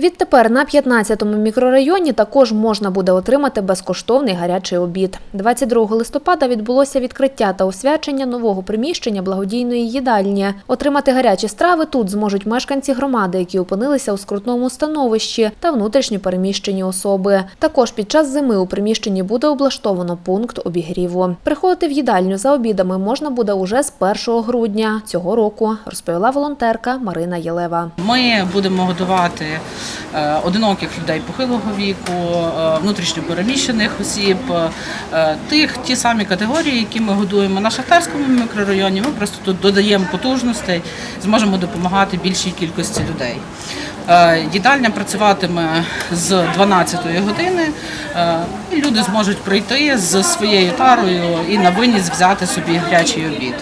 Відтепер на 15-му мікрорайоні також можна буде отримати безкоштовний гарячий обід. 22 листопада відбулося відкриття та освячення нового приміщення благодійної їдальні. Отримати гарячі страви тут зможуть мешканці громади, які опинилися у скрутному становищі та внутрішньо переміщені особи. Також під час зими у приміщенні буде облаштовано пункт обігріву. Приходити в їдальню за обідами можна буде уже з 1 грудня цього року, розповіла волонтерка Марина Єлева. Ми будемо годувати одиноких людей похилого віку, е, внутрішньо переміщених осіб, е, тих ті самі категорії, які ми годуємо на шахтарському мікрорайоні. Ми просто тут додаємо потужностей, зможемо допомагати більшій кількості людей. Е, Їдальня працюватиме з 12-ї години. е, і Люди зможуть прийти з своєю тарою і на виніс взяти собі гарячий обід.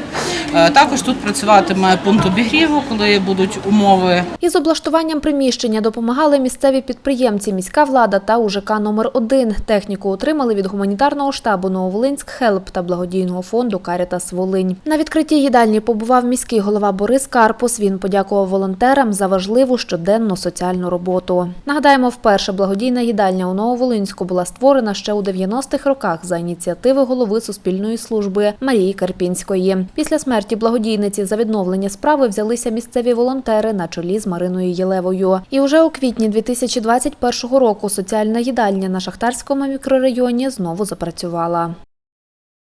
Е, Також тут працюватиме пункт обігріву, коли будуть умови Із облаштуванням приміщення допомагали місцеві підприємці, міська влада та УЖК номер 1 Техніку отримали від гуманітарного штабу Нововолинськ Хелп та благодійного фонду Карітас Волинь. На відкритті їдальні побував міський голова Борис Карпус. Він подякував волонтерам за важливу щоденну соціальну роботу. Нагадаємо, вперше благодійна їдальня у Нововолинську була створена ще у 90-х роках за ініціативи голови Суспільної служби Марії Карпінської. Після смерті благодійниці за відновлення справи взялися місцеві волонтери на чолі з Мариною Єлевою. І уже у квітні 2021 року соціальна їдальня на Шахтарському мікрорайоні знову запрацювала.